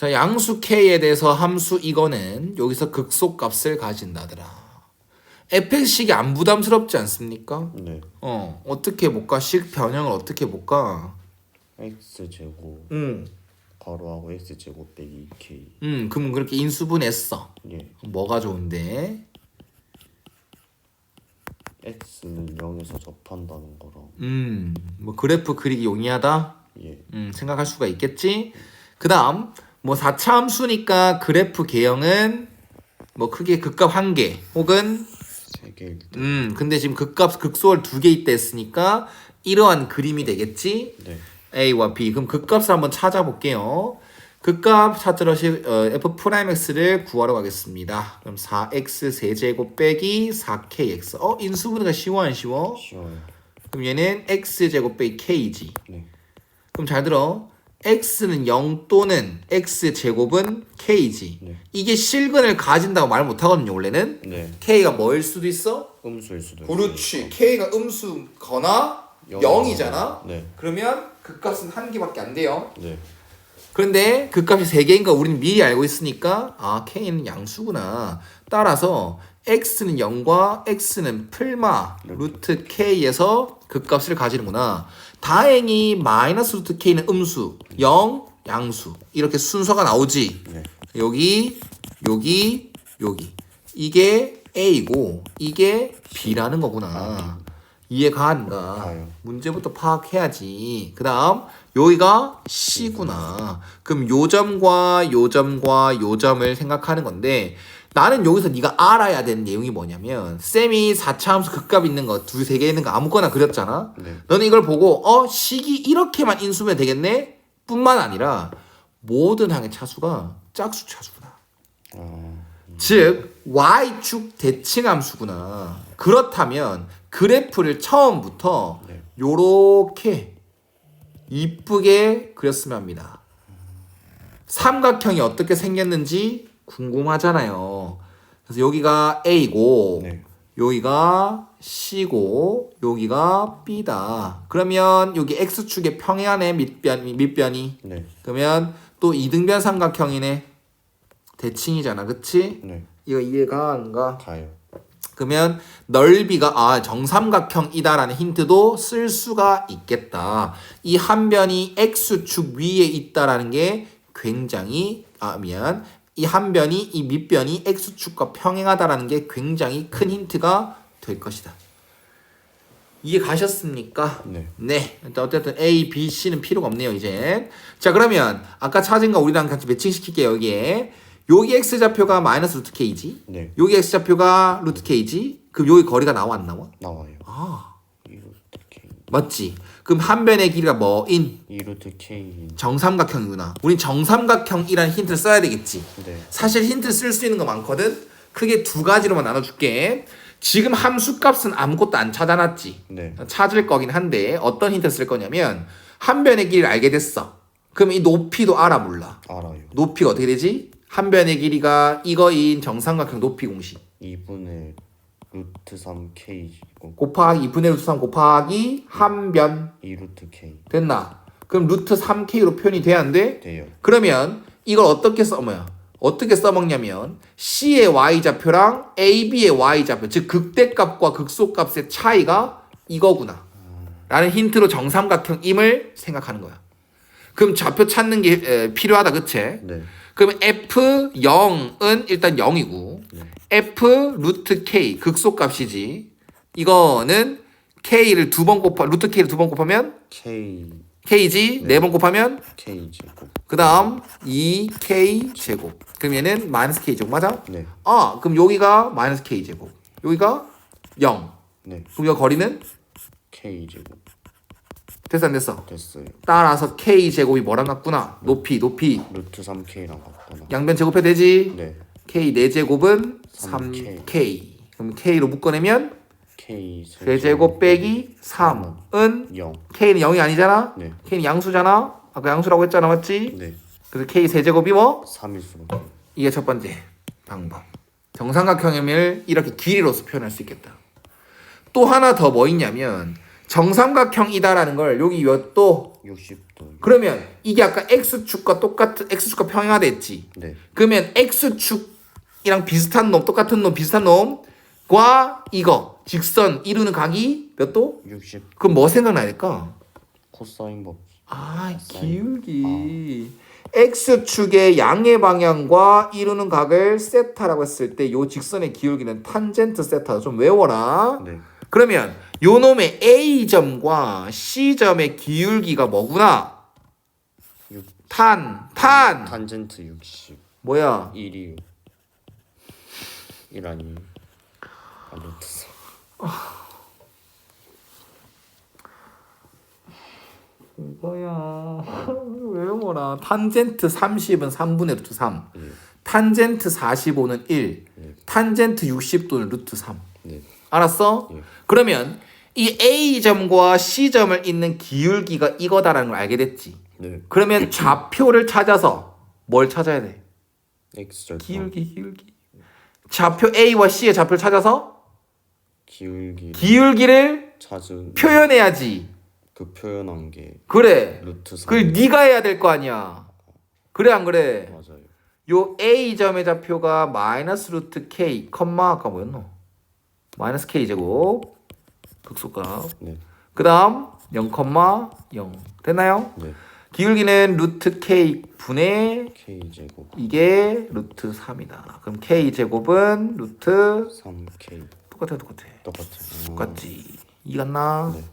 자, 양수 k에 대해서 함수 이거는 여기서 극소값을 가진다더라. fx식이 안 부담스럽지 않습니까? 네. 어, 어떻게 볼까? 식 변형을 어떻게 볼까? x 제곱 음, 가로하고 x 제곱 빼기 2k. 음, 그럼 그렇게 인수분했어. 예. 뭐가 좋은데? x는 0에서 접한다는 거랑. 음, 뭐 그래프 그리기 용이하다. 예. 음, 생각할 수가 있겠지. 그다음 뭐 4차 함수니까 그래프 개형은 뭐 크게 극값 한 개 혹은. 음, 근데 지금 극값 극소월 두개 있다 했으니까 이러한 그림이 되겠지. 네. A와 B. 그럼 극값을 한번 찾아볼게요. 극값 찾으러 시, 어, f 프라임 x를 구하러 가겠습니다. 그럼 4x 세제곱 빼기 4kx. 어, 인수분해가 쉬워 안 쉬워? 쉬워요. 그럼 얘는 x 제곱 빼기 k지. 네. 그럼 잘 들어. X는 0 또는 x 제곱은 k지. 네. 이게 실근을 가진다고 말 못 하거든요, 원래는. 네. k가 뭐일 수도 있어? 음수일 수도 그렇지. k가 음수거나 영. 0이잖아. 네. 그러면 그 값은 한 개밖에 안 돼요. 네. 그런데 그 값이 세 개인 거 우리는 미리 알고 있으니까 아 k는 양수구나. 따라서 x는 0과 x는 풀마 루트 k에서 그 값을 가지는구나. 다행히 마이너스 루트 k는 음수, 0 양수 이렇게 순서가 나오지. 네. 여기 여기 여기 이게 a고 이게 b라는 거구나. 이해가 안 가. 문제부터 파악해야지. 그 다음, 여기가 C구나. 그럼 요 점과 요 점과 요 점을 생각하는 건데, 나는 여기서 네가 알아야 되는 내용이 뭐냐면, 쌤이 4차 함수 극값 있는 거, 두, 세 개 있는 거 아무거나 그렸잖아? 네. 너는 이걸 보고, 어, 식이 이렇게만 인수면 되겠네? 뿐만 아니라, 모든 항의 차수가 짝수 차수구나. 어. 즉 y축 대칭 함수구나. 그렇다면 그래프를 처음부터 네. 요렇게 이쁘게 그렸으면 합니다. 삼각형이 어떻게 생겼는지 궁금하잖아요. 그래서 여기가 A고 네. 여기가 C고 여기가 B다. 그러면 여기 X축의 평행하네 밑변 밑변이. 네. 그러면 또 이등변 삼각형이네. 대칭이잖아. 그치? 네. 이거 이해가 안 가? 가요. 그러면 넓이가 아 정삼각형이다라는 힌트도 쓸 수가 있겠다. 이 한 변이 x축 위에 있다라는 게 굉장히 아 미안 이 한 변이 이 밑변이 x축과 평행하다라는 게 굉장히 큰 힌트가 될 것이다. 이해 가셨습니까? 네. 네. 일단 어쨌든 A, B, C는 필요가 없네요, 이제. 자, 그러면 아까 찾은 거 우리랑 같이 매칭시킬게요, 여기에. 여기 X 좌표가 마이너스 루트 K지. 네. 여기 X 좌표가 루트 K지. 그럼 여기 거리가 나와 안 나와? 나와요. 아, 2루트 K. 맞지? 그럼 한 변의 길이가 뭐인? 2루트 K. 정삼각형이구나. 우린 정삼각형이라는 힌트를 써야 되겠지. 네. 사실 힌트 쓸수 있는 거 많거든. 크게 두 가지로만 나눠줄게. 지금 함수 값은 아무것도 안 찾아놨지. 네. 찾을 거긴 한데 어떤 힌트 쓸 거냐면 한 변의 길이를 알게 됐어. 그럼 이 높이도 알아 몰라. 알아요. 높이가 어떻게 되지? 한 변의 길이가 이거인 정삼각형 높이 공식 2분의 루트 3K. 어, 곱하기 2분의 루트 3 곱하기 한 변 2 루트 K. 됐나? 그럼 루트 3k로 표현이 돼야 안 돼? 돼요. 그러면 이걸 어떻게 써 뭐야? 어떻게 써먹냐면 C의 y 좌표랑 AB의 y 좌표 즉 극대값과 극소값의 차이가 이거구나 라는 힌트로 정삼각형임을 생각하는 거야 그럼 좌표 찾는 게 에, 필요하다 그치? 네. 그러면 F0은 일단 0이고 네. F 루트 K 극소값이지 이거는 K를 두 번 곱하 루트 K를 두 번 곱하면 K. K지 네 번 곱하면 K 제곱. 그 다음 2k 제곱 그럼 얘는 마이너스 k 제곱 맞아? 네. 아 그럼 여기가 마이너스 k 제곱 여기가 0 네. 그럼 여 거리는 K 제곱. 됐어 안 됐어? 됐어요. 따라서 k 제곱이 뭐랑 같구나 높이 높이 루트 3K랑 같구나. 양변 제곱해야 되지 네. K 4제곱은 3K. 3k 그럼 k로 묶어내면 K 세제곱 빼기 3은 0. k는 0이 아니잖아 네. k는 양수잖아 아까 양수라고 했잖아 맞지? 네. 그래서 k 세제곱이 뭐? 3일수록. 이게 첫 번째 방법. 정삼각형임을 이렇게 길이로서 표현할 수 있겠다. 또 하나 더 뭐 있냐면 정삼각형이다라는 걸 여기 몇도 60도. 그러면 이게 아까 x축과 똑같은 x축과 평행하됐지. 네. 그러면 x축 이랑 비슷한 놈, 똑같은 놈, 비슷한 놈과 이거 직선 이루는 각이 몇 도? 60 그럼 뭐 생각나야 될까? 코사인 법. 아. 기울기. x축의 양의 방향과 이루는 각을 세타라고 했을 때 요 직선의 기울기는 탄젠트 세타. 좀 외워라. 네. 그러면 요 놈의 A점과 C점의 기울기가 뭐구나? 6 탄, 탄. 탄젠트 60. 뭐야? 1이 1 아니. 아 4. 이거야. 외워라. 탄젠트 30은 3분의 루트 3. 네. 탄젠트 45는 1. 네. 탄젠트 60도는 루트 3. 네. 알았어? 예. 그러면 이 A점과 C점을 잇는 기울기가 이거다라는 걸 알게 됐지. 네. 그러면 좌표를 찾아서 뭘 찾아야 돼? 기울기, 기울기. 좌표 A와 C의 좌표를 찾아서 기울기. 기울기를 찾은 표현해야지. 그 표현한 게 그래. 루트 3. 그걸 네가 해야 될 거 아니야. 그래 안 그래? 맞아요. 요 A점의 좌표가 마이너스 루트 K, 컴마 아까 뭐였노? 마이너스 K 제곱 극소값. 네. 그 다음 0,0 됐나요? 네. 기울기는 루트 K 분의 K 제곱 이게 루트 3이다. 그럼 K 제곱은 루트 3K 똑같아 똑같아 똑같아요. 똑같지. 이갔나? 네.